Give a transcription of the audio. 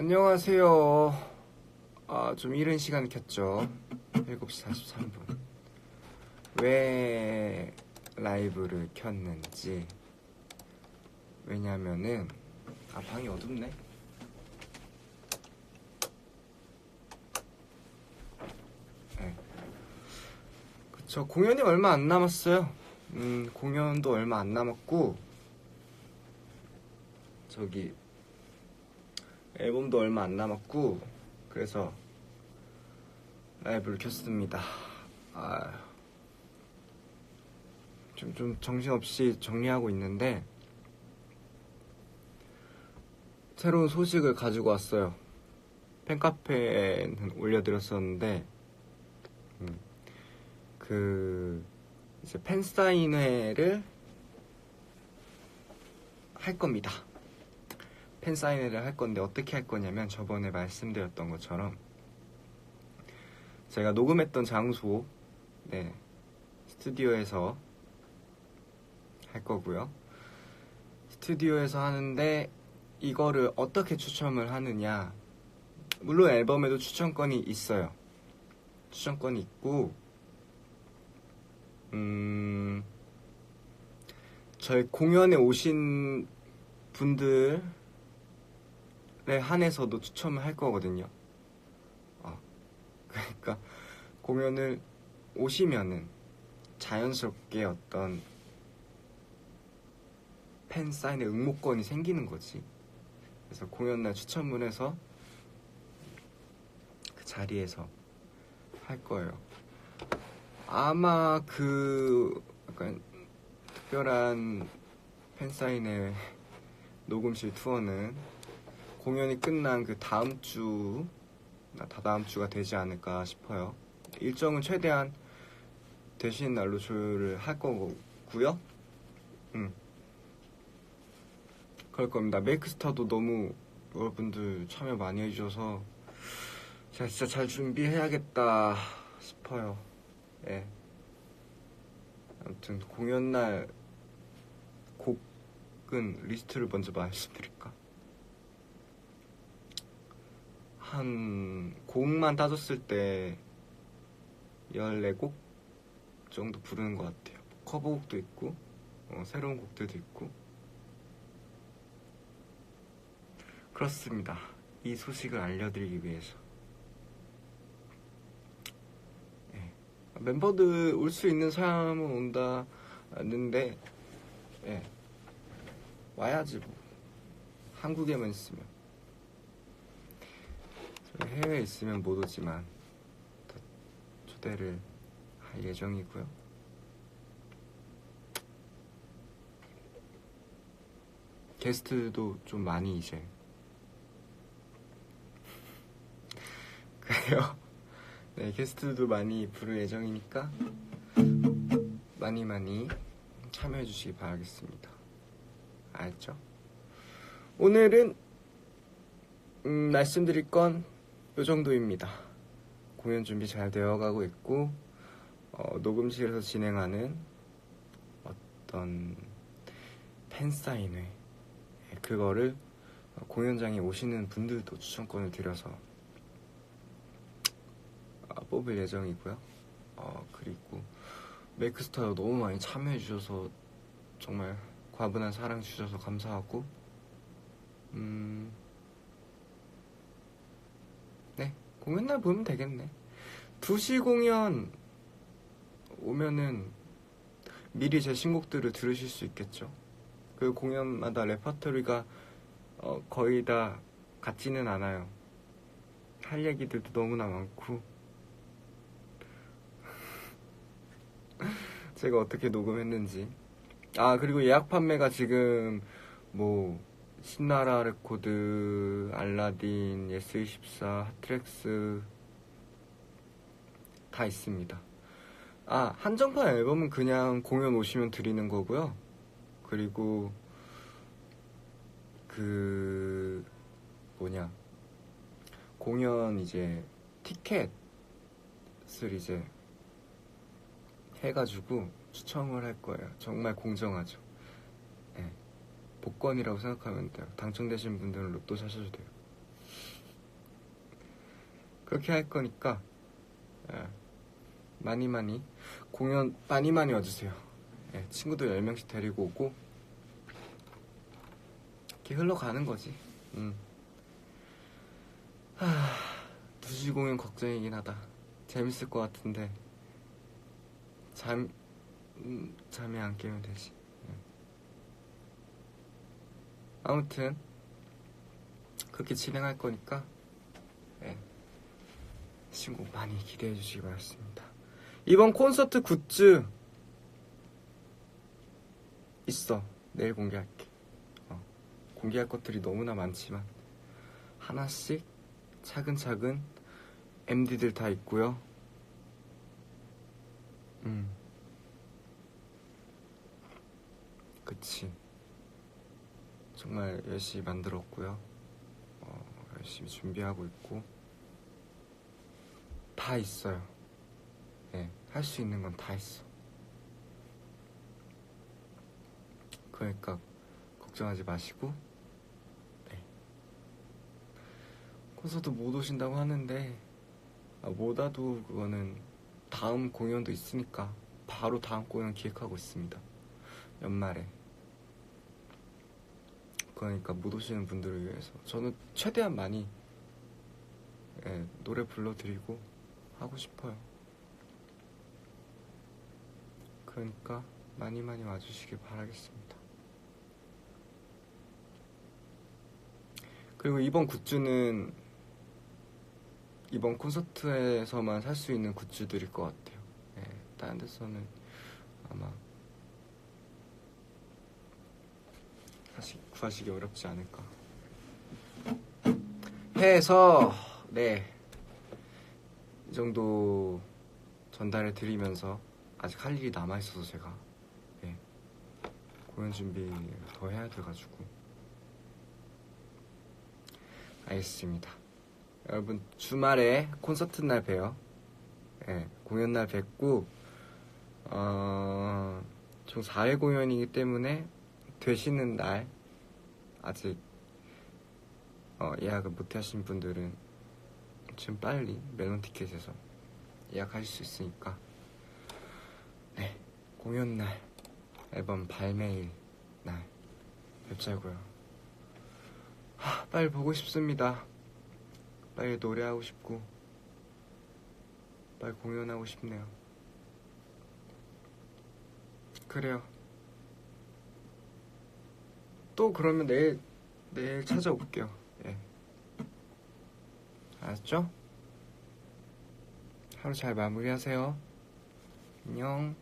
안녕하세요. 아, 좀 이른 시간 켰죠. 7시 43분. 왜 라이브를 켰는지. 왜냐면은, 아, 방이 어둡네. 네. 그쵸. 공연이 얼마 안 남았어요. 음, 공연도 얼마 안 남았고, 저기, 앨범도 얼마 안 남았고 그래서 라이브를 켰습니다. 아, 좀, 좀 정신없이 정리하고 있는데 새로운 소식을 가지고 왔어요. 팬카페에는 올려드렸었는데 음, 그 이제 팬사인회를 할 겁니다. 팬사인회를 할 건데 어떻게 할 거냐면 저번에 말씀드렸던 것처럼 제가 녹음했던 장소 네 스튜디오에서 할 거고요. 스튜디오에서 하는데 이거를 어떻게 추첨을 하느냐. 물론 앨범에도 추천권이 있어요. 추천권이 있고 음 저희 공연에 오신 분들 에 한해서도 추첨을 할 거거든요. 어, 그러니까 공연을 오시면은 자연스럽게 어떤 팬 사인의 응모권이 생기는 거지. 그래서 공연날 추첨을 해서 그 자리에서 할 거예요. 아마 그 약간 특별한 팬 사인회 녹음실 투어는 공연이 끝난 그 다음 주, 나 다다음 주가 되지 않을까 싶어요. 일정은 최대한 되시는 날로 조율을 할 거고요. 음. 그럴 겁니다. 메이크스타도 너무 여러분들 참여 많이 해주셔서 제가 진짜 잘 준비해야겠다 싶어요. 예. 아무튼 공연 날 곡은 리스트를 먼저 말씀드릴까? 한 곡만 따졌을 때 14곡 정도 부르는 것 같아요. 커버곡도 있고 어, 새로운 곡들도 있고 그렇습니다. 이 소식을 알려드리기 위해서 네. 멤버들 올 수 있는 사람은 온다는데 네. 와야지 뭐 한국에만 있으면 해외에 있으면 못 오지만 초대를 할 예정이고요. 게스트도 좀 많이 이제 그래요. 네, 게스트도 많이 부를 예정이니까 많이 많이 참여해 주시기 바라겠습니다. 알죠? 오늘은 음, 말씀드릴 건 이 정도입니다. 공연 준비 잘 되어가고 있고 어, 녹음실에서 진행하는 어떤 팬 사인회 예, 그거를 공연장에 오시는 분들도 추천권을 드려서 어, 뽑을 예정이고요. 어, 그리고 메이크스타도 너무 많이 참여해 주셔서 정말 과분한 사랑 주셔서 감사하고 음. 공연날 보면 되겠네. 2시 공연 오면은 미리 제 신곡들을 들으실 수 있겠죠. 그 공연마다 레퍼토리가 어, 거의 다 같지는 않아요. 할 얘기들도 너무나 많고 제가 어떻게 녹음했는지 아 그리고 예약 판매가 지금 뭐 신나라 레코드, 알라딘, 예스24, 하트렉스 다 있습니다. 아, 한정판 앨범은 그냥 공연 오시면 드리는 거고요. 그리고 그 뭐냐 공연 이제 티켓을 이제 해가지고 추첨을 할 거예요. 정말 공정하죠. 복권이라고 생각하면 돼요. 당첨되신 분들은 로또 사셔도 돼요. 그렇게 할 거니까 예, 많이 많이 공연 많이 많이 와주세요. 예, 친구들 10명씩 데리고 오고 이렇게 흘러가는 거지. 음. 하, 2시 공연 걱정이긴 하다. 재밌을 것 같은데 잠 음, 잠이 안 깨면 되지. 예. 아무튼 그렇게 진행할 거니까 예. 신곡 많이 기대해 주시기 바랍니다. 이번 콘서트 굿즈 있어. 내일 공개할게. 어, 공개할 것들이 너무나 많지만 하나씩 차근차근 MD들 다 있고요. 음. 그치. 정말 열심히 만들었고요. 어, 열심히 준비하고 있고 다 있어요. 네, 할 수 있는 건 다 있어. 그러니까 걱정하지 마시고 네. 콘서트 못 오신다고 하는데 아, 못 와도 그거는 다음 공연도 있으니까 바로 다음 공연 기획하고 있습니다. 연말에. 그러니까 못 오시는 분들을 위해서 저는 최대한 많이 예, 노래 불러드리고 하고 싶어요. 그러니까 많이 많이 와주시길 바라겠습니다. 그리고 이번 굿즈는 이번 콘서트에서만 살 수 있는 굿즈들일 것 같아요. 예, 다른 데서는 아마 사실 구하시기 어렵지 않을까. 해서 네. 이 정도 전달해 드리면서 아직 할 일이 남아 있어서 제가 예. 공연 준비 더 해야 돼 가지고 알겠습니다. 여러분 주말에 콘서트 날 봬요. 예. 공연 날 뵙고 어, 총 4회 공연이기 때문에 되시는 날 아직 어, 예약을 못 하신 분들은 지금 빨리 멜론 티켓에서 예약하실 수 있으니까 네 공연 날 앨범 발매일 날 뵙자고요. 하, 빨리 보고 싶습니다. 빨리 노래하고 싶고 빨리 공연하고 싶네요. 그래요. 또 그러면 내일 내일 찾아올게요. 예. 알았죠? 하루 잘 마무리하세요. 안녕.